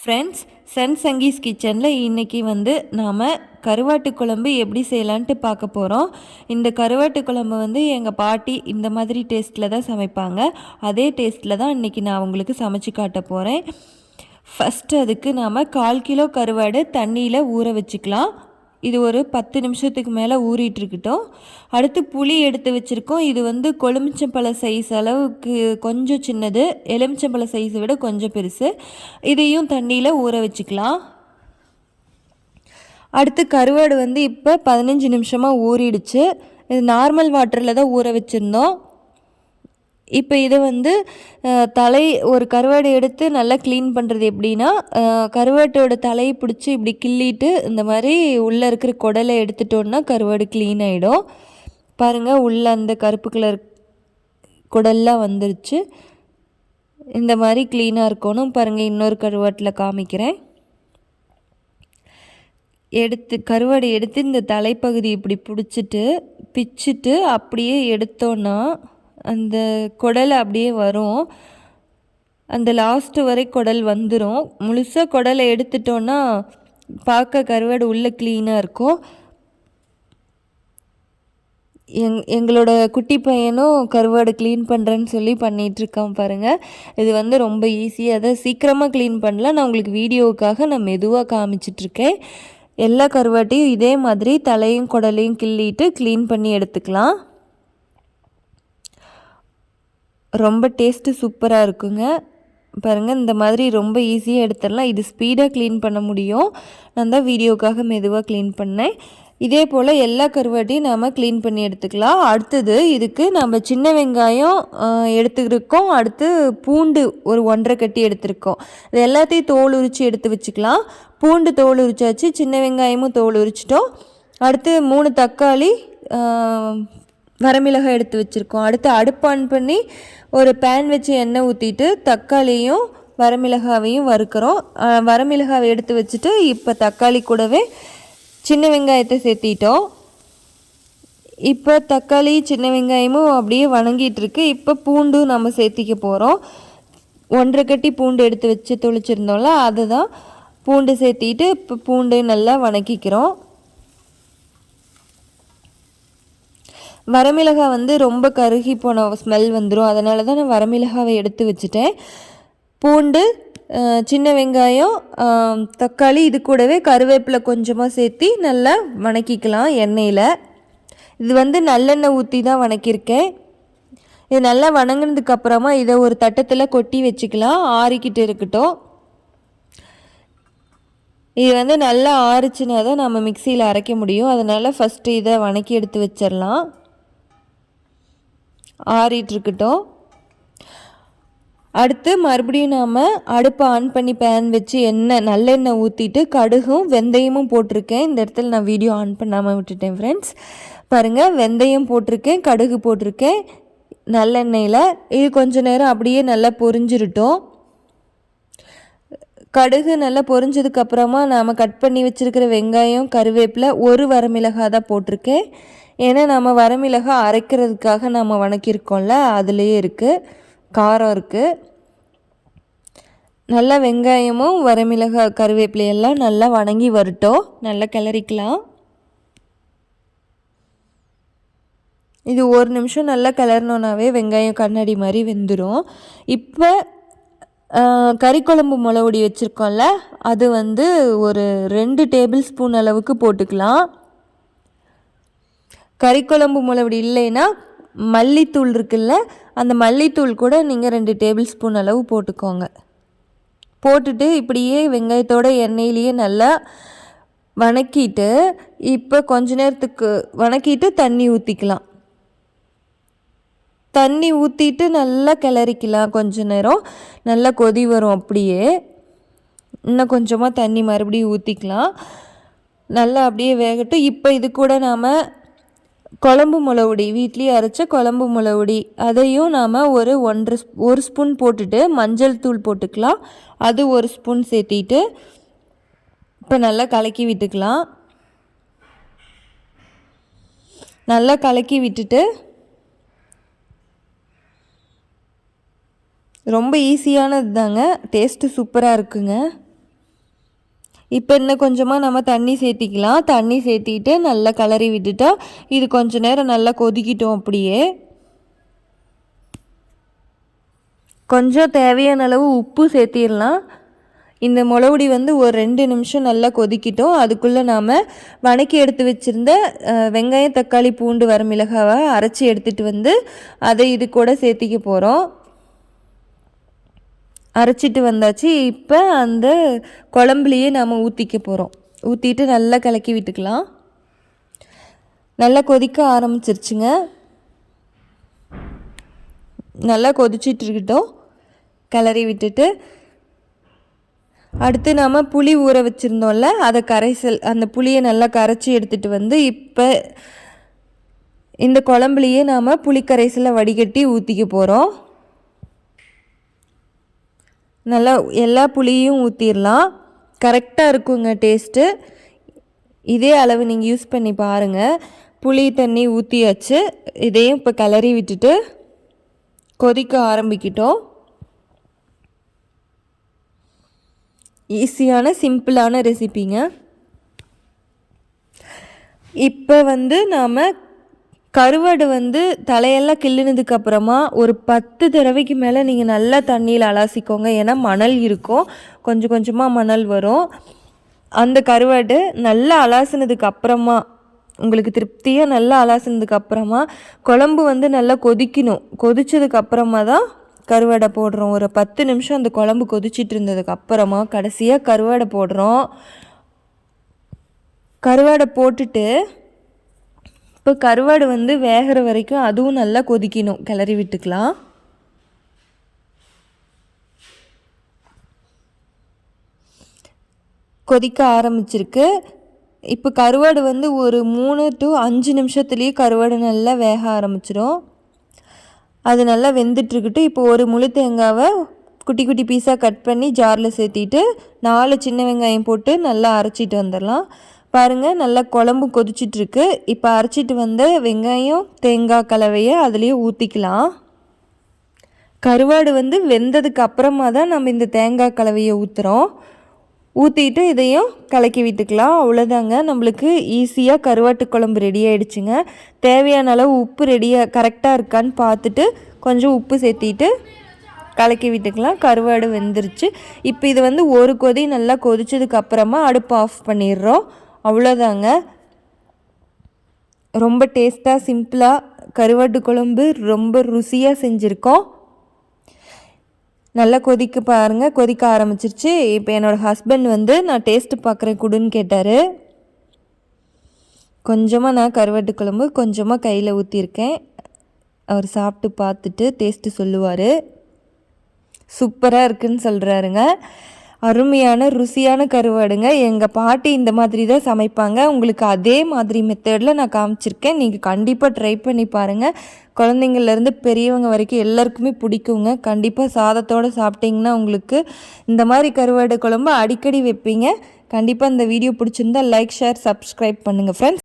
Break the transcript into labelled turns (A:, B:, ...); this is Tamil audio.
A: ஃப்ரெண்ட்ஸ் சன் சங்கீஸ் கிச்சனில் இன்றைக்கி வந்து நாம் கருவாட்டு குழம்பு எப்படி செய்யலான்ட்டு பார்க்க போகிறோம் இந்த கருவாட்டு குழம்பு வந்து எங்கள் பாட்டி இந்த மாதிரி டேஸ்ட்டில் தான் சமைப்பாங்க. அதே டேஸ்ட்டில் தான் இன்றைக்கி நான் உங்களுக்கு சமைச்சு காட்ட போகிறேன் ஃபஸ்ட்டு அதுக்கு நாம் கால் கிலோ கருவாடு தண்ணியில் ஊற வச்சுக்கலாம். இது ஒரு பத்து நிமிஷத்துக்கு மேலே ஊறிட்டுருக்கட்டும். அடுத்து புளி எடுத்து வச்சுருக்கோம். இது வந்து கொழுமிச்சம்பழ சைஸ் அளவுக்கு கொஞ்சம் சின்னது. எலுமிச்சம்பழ சைஸை விட கொஞ்சம் பெருசு. இதையும் தண்ணியில் ஊற வச்சுக்கலாம். அடுத்து கருவாடு வந்து இப்போ பதினஞ்சு நிமிஷமாக ஊறிடுச்சு. இது நார்மல் வாட்டரில் தான் ஊற வச்சுருந்தோம். இப்போ இதை வந்து தலை ஒரு கருவாடு எடுத்து நல்லா க்ளீன் பண்ணுறது எப்படின்னா கருவாட்டோட தலையை பிடிச்சி இப்படி கிள்ளிட்டு இந்த மாதிரி உள்ளே இருக்கிற குடலை எடுத்துட்டோன்னா கருவாடு க்ளீன் ஆகிடும் பாருங்கள் உள்ளே அந்த கருப்பு கலர் குடல்லாம் வந்துருச்சு. இந்த மாதிரி க்ளீனாக இருக்கணும். பாருங்கள் இன்னொரு கருவாட்டில் காமிக்கிறேன். எடுத்து கருவாடு எடுத்து இந்த தலைப்பகுதி இப்படி பிடிச்சிட்டு பிச்சுட்டு அப்படியே எடுத்தோன்னா அந்த குடல் அப்படியே வரும். அந்த லாஸ்ட்டு வரை குடல் வந்துடும் முழுசாக குடலை எடுத்துட்டோன்னா பார்க்க கருவாடு உள்ளே க்ளீனாக இருக்கும். எங் எங்களோட குட்டி பையனும் கருவாடு க்ளீன் பண்ணுறேன்னு சொல்லி பண்ணிகிட்ருக்கான் பாருங்கள் இது வந்து ரொம்ப ஈஸியாக அதை சீக்கிரமாக க்ளீன் பண்ணல நான் உங்களுக்கு வீடியோவுக்காக நான் மெதுவாக காமிச்சிட்ருக்கேன் எல்லா கருவாட்டையும் இதே மாதிரி தலையும் குடலையும் கிள்ளிட்டு க்ளீன் பண்ணி எடுத்துக்கலாம். ரொம்ப டேஸ்ட்டு சூப்பராக இருக்குங்க. பாருங்கள் இந்த மாதிரி ரொம்ப ஈஸியாக எடுத்துடலாம். இது ஸ்பீடாக க்ளீன் பண்ண முடியும். நான் தான் வீடியோக்காக மெதுவாக க்ளீன் பண்ணேன். இதே போல் எல்லா கருவாட்டையும் நாம் க்ளீன் பண்ணி எடுத்துக்கலாம். அடுத்தது இதுக்கு நம்ம சின்ன வெங்காயம் எடுத்துருக்கோம். அடுத்து பூண்டு ஒரு ஒன்றரை கட்டி எடுத்திருக்கோம். இது எல்லாத்தையும் தோல் உரித்து எடுத்து வச்சுக்கலாம். பூண்டு தோல் உரிச்சாச்சு சின்ன வெங்காயமும் தோல் உரிச்சிட்டோம். அடுத்து மூணு தக்காளி வரமிளகாய் எடுத்து வச்சுருக்கோம். அடுத்து அடுப்பு ஆன் பண்ணி ஒரு பேன் வச்சு எண்ணெய் ஊற்றிட்டு தக்காளியும் வரமிளகாவையும் வறுக்கிறோம். வரமிளகாவை எடுத்து வச்சுட்டு இப்போ தக்காளி கூடவே சின்ன வெங்காயத்தை சேர்த்திட்டோம். இப்போ தக்காளி சின்ன வெங்காயமும் அப்படியே வணங்கிட்டுருக்கு இப்போ பூண்டும் நம்ம சேர்த்திக்க போகிறோம் ஒன்றரை கட்டி பூண்டு எடுத்து வச்சு தொளிச்சிருந்தோம்ல அதை தான் பூண்டு சேர்த்திட்டு இப்போ பூண்டு நல்லா வணக்கிக்கிறோம். வரமிளகாய் வந்து ரொம்ப கருகி போன ஸ்மெல் வந்துடும் அதனால தான் நான் வரமிளகாவை எடுத்து வச்சுட்டேன். பூண்டு சின்ன வெங்காயம் தக்காளி இது கூடவே கருவேப்பிலை கொஞ்சமாக சேர்த்தி நல்லா வணக்கிக்கலாம் எண்ணெயில். இது வந்து நல்லெண்ணெய் ஊற்றி தான் வணக்கியிருக்கேன் இது நல்லா வணங்கினதுக்கு அப்புறமா இதை ஒரு தட்டத்தில் கொட்டி வச்சுக்கலாம். ஆறிக்கிட்டு இருக்கட்டும். இது வந்து நல்லா ஆறிச்சுனா தான் நம்ம மிக்சியில் அரைக்க முடியும். அதனால் ஃபஸ்ட்டு இதை வணக்கி எடுத்து வச்சிடலாம் ஆறிட்டுருக்கட்டும். அடுத்து மறுபடியும் நாம் அடுப்பை ஆன் பண்ணி பேன் வச்சு எண்ணெய் நல்லெண்ணெய் ஊற்றிட்டு கடுகும் வெந்தயமும் போட்டிருக்கேன். இந்த இடத்துல நான் வீடியோ ஆன் பண்ணாமல் விட்டுட்டேன் ஃப்ரெண்ட்ஸ் பாருங்கள் வெந்தயம் போட்டிருக்கேன் கடுகு போட்டிருக்கேன். நல்லெண்ணெயில் இது கொஞ்ச நேரம் அப்படியே நல்லா பொரிஞ்சிருட்டோம். கடுகு நல்லா பொரிஞ்சதுக்கப்புறமா நாம் கட் பண்ணி வச்சுருக்கிற வெங்காயம் கருவேப்பிலை ஒரு வரமிளகாய் தான் போட்டிருக்கேன். ஏன்னா நம்ம வரமிளகாய் அரைக்கிறதுக்காக நம்ம வணக்கியிருக்கோம்ல அதுலேயே இருக்குது காரம் இருக்குது நல்லா வெங்காயமும் வரமிளகாய் கருவேப்பிலையெல்லாம் நல்லா வணங்கி வரட்டும். நல்லா கிளறிக்கலாம். இது ஒரு நிமிஷம் நல்லா கிளறினோன்னாவே வெங்காயம் கண்ணாடி மாதிரி வெந்துடும் இப்போ கறிக்குழம்பு மிளகுடி வச்சுருக்கோம்ல அது வந்து ஒரு ரெண்டு டேபிள் ஸ்பூன் அளவுக்கு போட்டுக்கலாம். கறிக்குழம்பு மிளகுடி இல்லைன்னா மல்லித்தூள் இருக்குல்ல அந்த மல்லித்தூள் கூட நீங்கள் ரெண்டு டேபிள் ஸ்பூன் அளவு போட்டுக்கோங்க. போட்டுட்டு இப்படியே வெங்காயத்தோட எண்ணெயிலேயே நல்லா வணக்கிட்டு இப்போ கொஞ்ச நேரத்துக்கு வணக்கிட்டு தண்ணி ஊற்றிக்கலாம் தண்ணி ஊற்றிட்டு நல்லா கிளறிக்கலாம் கொஞ்ச நேரம். நல்லா கொதி வரும் அப்படியே. இன்னும் கொஞ்சமாக தண்ணி மறுபடியும் ஊற்றிக்கலாம் நல்லா அப்படியே வேகட்டும் இப்போ இது கூட நாம் குழம்பு மிளகுடி வீட்லேயே அரைச்ச குழம்பு மிளகுடி அதையும் நாம் ஒரு ஒன்றரை ஒரு ஸ்பூன் போட்டுட்டு மஞ்சள் தூள் போட்டுக்கலாம். அது ஒரு ஸ்பூன் சேர்த்திட்டு இப்போ நல்லா கலக்கி விட்டுக்கலாம். நல்லா கலக்கி விட்டுட்டு ரொம்ப ஈஸியானது தாங்க டேஸ்ட்டு சூப்பராக இருக்குங்க. இப்போ இன்னும் கொஞ்சமாக நம்ம தண்ணி சேர்த்திக்கலாம். தண்ணி சேர்த்திட்டு நல்லா கலரி விட்டுட்டா இது கொஞ்ச நேரம் நல்லா கொதிக்கிட்டோம் அப்படியே. கொஞ்சம் தேவையான அளவு உப்பு சேர்த்திடலாம். இந்த முளவுடி வந்து ஒரு ரெண்டு நிமிஷம் நல்லா கொதிக்கிட்டோம். அதுக்குள்ளே நாம் வணக்கி எடுத்து வச்சுருந்த வெங்காயம் தக்காளி பூண்டு வர மிளகாவை அரைச்சி எடுத்துகிட்டு வந்து அதை இது கூட சேர்த்திக்க போகிறோம் அரைச்சிட்டு வந்தாச்சு. இப்போ அந்த குழம்புலையே நாம் ஊற்றிக்க போகிறோம் ஊற்றிட்டு நல்லா கலக்கி விட்டுக்கலாம். நல்லா கொதிக்க ஆரம்பிச்சிருச்சுங்க. நல்லா கொதிச்சிட்டு இருக்கட்டும். கிளறி விட்டுட்டு. அடுத்து நாம் புளி ஊற வச்சுருந்தோம்ல அதை கரைசல் அந்த புளியை நல்லா கரைச்சி எடுத்துகிட்டு வந்து இப்போ இந்த குழம்புலையே நாம் புளிக்கரைசலை வடிகட்டி ஊற்றிக்க போகிறோம் நல்லா எல்லா புளியும் ஊற்றிடலாம் கரெக்டாக இருக்குங்க டேஸ்ட்டு இதே அளவு நீங்கள் யூஸ் பண்ணி பாருங்கள் புளி தண்ணி ஊற்றியாச்சு இதையும் இப்போ கிளறி விட்டுட்டு கொதிக்க ஆரம்பிக்கிட்டோம். ஈஸியான சிம்பிளான ரெசிபிங்க இப்போ வந்து நாம் கருவாடு வந்து தலையெல்லாம் கிள்ளினதுக்கு அப்புறமா ஒரு பத்து தடவைக்கு மேலே நீங்கள் நல்லா தண்ணியில் அலாசிக்கோங்க. ஏன்னா மணல் இருக்கும். கொஞ்சம் கொஞ்சமாக மணல் வரும். அந்த கருவாடு நல்லா அலாசினதுக்கு அப்புறமா உங்களுக்கு திருப்தியாக நல்லா அலாசினதுக்கு அப்புறமா குழம்பு வந்து நல்லா கொதிக்கணும். கொதிச்சதுக்கு அப்புறமா தான் கருவாடை போடுறோம். ஒரு பத்து நிமிஷம் அந்த குழம்பு கொதிச்சிட்டு இருந்ததுக்கு அப்புறமா கடைசியாக கருவாடை போடுறோம். கருவாடை போட்டுட்டு இப்போ கருவாடு வந்து வேகிற வரைக்கும் அதுவும் நல்லா கொதிக்கணும். கிளறி விட்டுக்கலாம். கொதிக்க ஆரம்பிச்சிருக்கு. இப்போ கருவாடு வந்து ஒரு மூணு டு அஞ்சு நிமிஷத்துலேயே கருவாடு நல்லா வேக ஆரம்பிச்சிடும் அது நல்லா வெந்துட்டுருக்குட்டு இப்போ ஒரு முழு தேங்காவை குட்டி குட்டி பீஸாக கட் பண்ணி ஜாரில் சேர்த்திட்டு நாலு சின்ன வெங்காயம் போட்டு நல்லா அரைச்சிட்டு வந்துடலாம் பாருங்கள் நல்லா குழம்பு கொதிச்சிட்ருக்கு. இப்போ அரைச்சிட்டு வந்த வெங்காயம் தேங்காய் கலவையை அதுலேயே ஊற்றிக்கலாம் கருவாடு வந்து வெந்ததுக்கு அப்புறமா தான் நம்ம இந்த தேங்காய் கலவையை ஊற்றுறோம் ஊற்றிட்டு இதையும் கலக்கி விட்டுக்கலாம். அவ்வளோதாங்க நம்மளுக்கு ஈஸியாக கருவாட்டு குழம்பு ரெடி ஆகிடுச்சுங்க தேவையான அளவு உப்பு ரெடியாக கரெக்டாக இருக்கான்னு பார்த்துட்டு கொஞ்சம் உப்பு சேர்த்திட்டு கலக்கி விட்டுக்கலாம். கருவாடு வெந்துருச்சு. இப்போ இது வந்து ஒரு கொதி நல்லா கொதிச்சதுக்கு அப்புறமா அடுப்பு ஆஃப் பண்ணிடுறோம். அவ்வளோதாங்க ரொம்ப டேஸ்ட்டாக சிம்பிளாக கருவாட்டு குழம்பு ரொம்ப ருசியாக செஞ்சுருக்கோம். நல்லா கொதிக்க பாருங்கள் கொதிக்க ஆரம்பிச்சிருச்சு. இப்போ என்னோடய ஹஸ்பண்ட் வந்து நான் டேஸ்ட்டு பார்க்குறேன் குடுன்னு கேட்டார். கொஞ்சமாக நான் கருவாட்டு குழம்பு கொஞ்சமாக கையில் ஊற்றிருக்கேன் அவர் சாப்பிட்டு பார்த்துட்டு டேஸ்ட்டு சொல்லுவார். சூப்பராக இருக்குன்னு சொல்கிறாருங்க அருமையான ருசியான கருவாடுங்க. எங்கள் பாட்டி இந்த மாதிரி தான் சமைப்பாங்க. உங்களுக்கு அதே மாதிரி மெத்தடில் நான் காமிச்சிருக்கேன். நீங்கள் கண்டிப்பாக ட்ரை பண்ணி பாருங்கள் குழந்தைங்கள்லேருந்து பெரியவங்க வரைக்கும் எல்லாருக்குமே பிடிக்குங்க. கண்டிப்பாக சாதத்தோடு சாப்பிட்டிங்கன்னா உங்களுக்கு இந்த மாதிரி கருவாடு குழம்பு அடிக்கடி வைப்பீங்க. கண்டிப்பாக இந்த வீடியோ பிடிச்சிருந்தா லைக் ஷேர் சப்ஸ்கிரைப் பண்ணுங்கள் ஃப்ரெண்ட்ஸ்